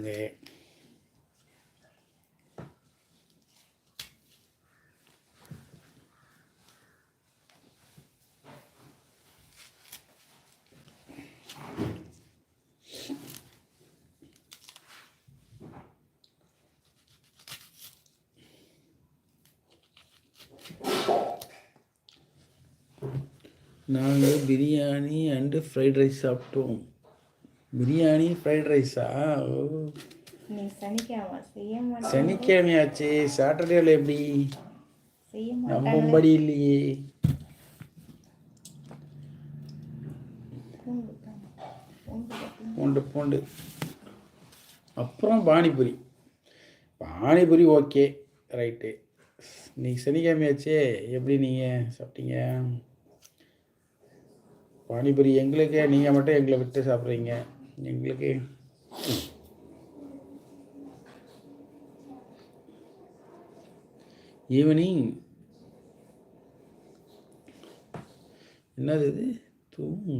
சாப்பிடுங்க நாங்கள் biryani and fried rice சாப்பிட்டோம். பிரியாணி ஃப்ரைட் ரைஸா ஓ. சனிக்கிழமையாச்சு சாட்டர்டேவில் எப்படி? செய்ய நம்ம மாட்டாங்க படி இல்லையே. பூண்டு பூண்டு. அப்புறம் பானிபூரி. Panipuri okay right. இன்னைக்கு சனிக்கிழமையாச்சே எப்படி நீங்கள் சாப்பிட்டீங்க? பானிபூரி எங்களுக்கு நீங்கள் மட்டும் எங்களை விட்டு சாப்பிட்றீங்க. எங்களுக்கு ஈவினிங் என்னது இது? தூங்கு.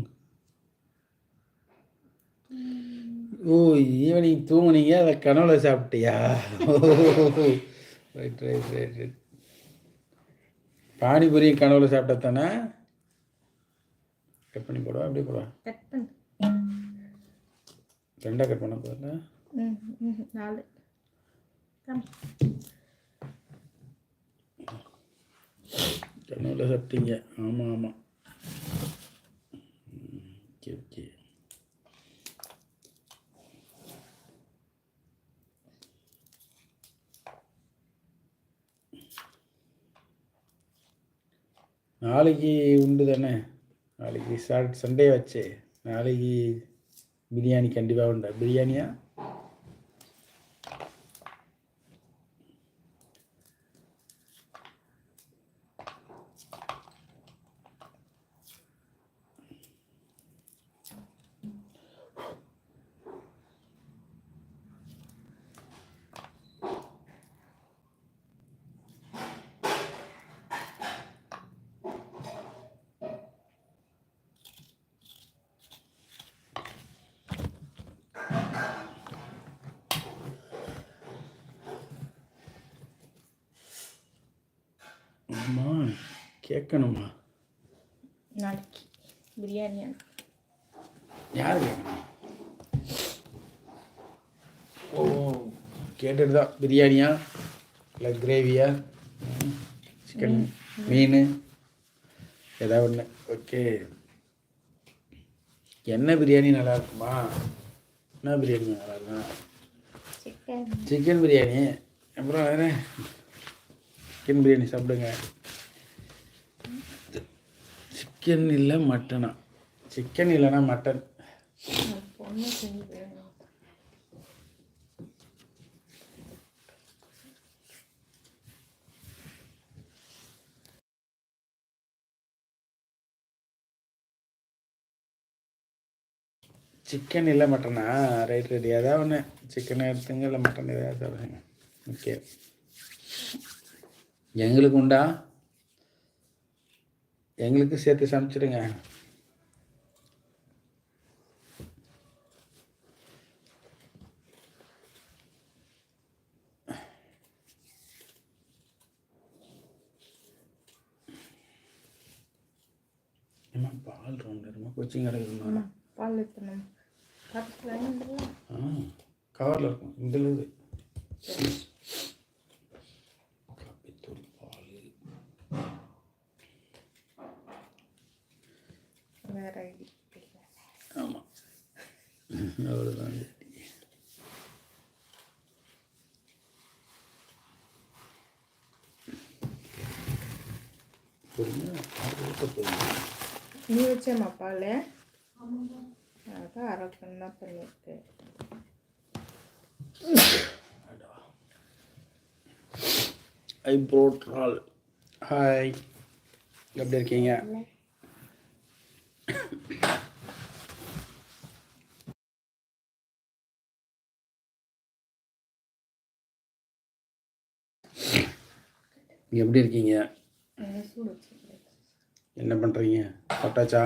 ஓ ஈவினிங் தூங்குனீங்க அதை கனவுல சாப்பிட்டியா? Right right right right panipuri கனவுல சாப்பிட்டதானே கட் பண்ணி போடுவா எப்படி போடுவா? கட் ரெண்டாக கட் பண்ண போதில்ல நாலு. கனவுல சாப்பிட்டீங்க ஆமாம் ஆமாம் ஓகே ஓகே. நாளைக்கு உண்டு தானே? நாளைக்கு சாட் சண்டே வச்சு. நாளைக்கு பிரியாணி கண்டிப்பாக உண்டா. பிரியாணியா? அம்மா கேட்கணுமா? நாளைக்கு பிரியாணி. யார் கேட்கணும்? ஓ கேட்டுட்டு தான் பிரியாணியா? இல்லை கிரேவியா சிக்கன் மீன். ஏதாவது ஒன்று ஓகே என்ன பிரியாணி நல்லா இருக்குமா என்ன பிரியாணி நல்லா இருக்கும் சிக்கன் சிக்கன் பிரியாணி. அப்புறம் வேறு சிக்கன் பிரியாணி சாப்பிடுங்க. சிக்கன் இல்லை மட்டனா சிக்கன் இல்லைன்னா மட்டன் சிக்கன் இல்லை மட்டனா ரைட் ரைட் ஏதாவது ஒன்று சிக்கன் எடுத்துங்க இல்லை மட்டன் ஏதாவது ஓகே எங்களுக்கு உண்டா? எங்களுக்கு சேர்த்து சமைச்சிடுங்க. ஏம்மா பால் இருக்குமா கொச்சிங் கிடக்குதுமா பால் வந்துடலாம் ஆ கவரில் இருக்கும். இதில் இது காப்பித்தூள் பால் வேற ஐடி ஆமாம் அவ்வளோதான் நீ வச்சேம்மா பால் அதான் அரை பண்ணா பண்ணியிருக்கு. ஐப்ரோ ட்ரால் ஹாய் எப்படி இருக்கீங்க? எப்படி இருக்கீங்க? என்ன பண்ணுறீங்க சாப்பிட்டாச்சா?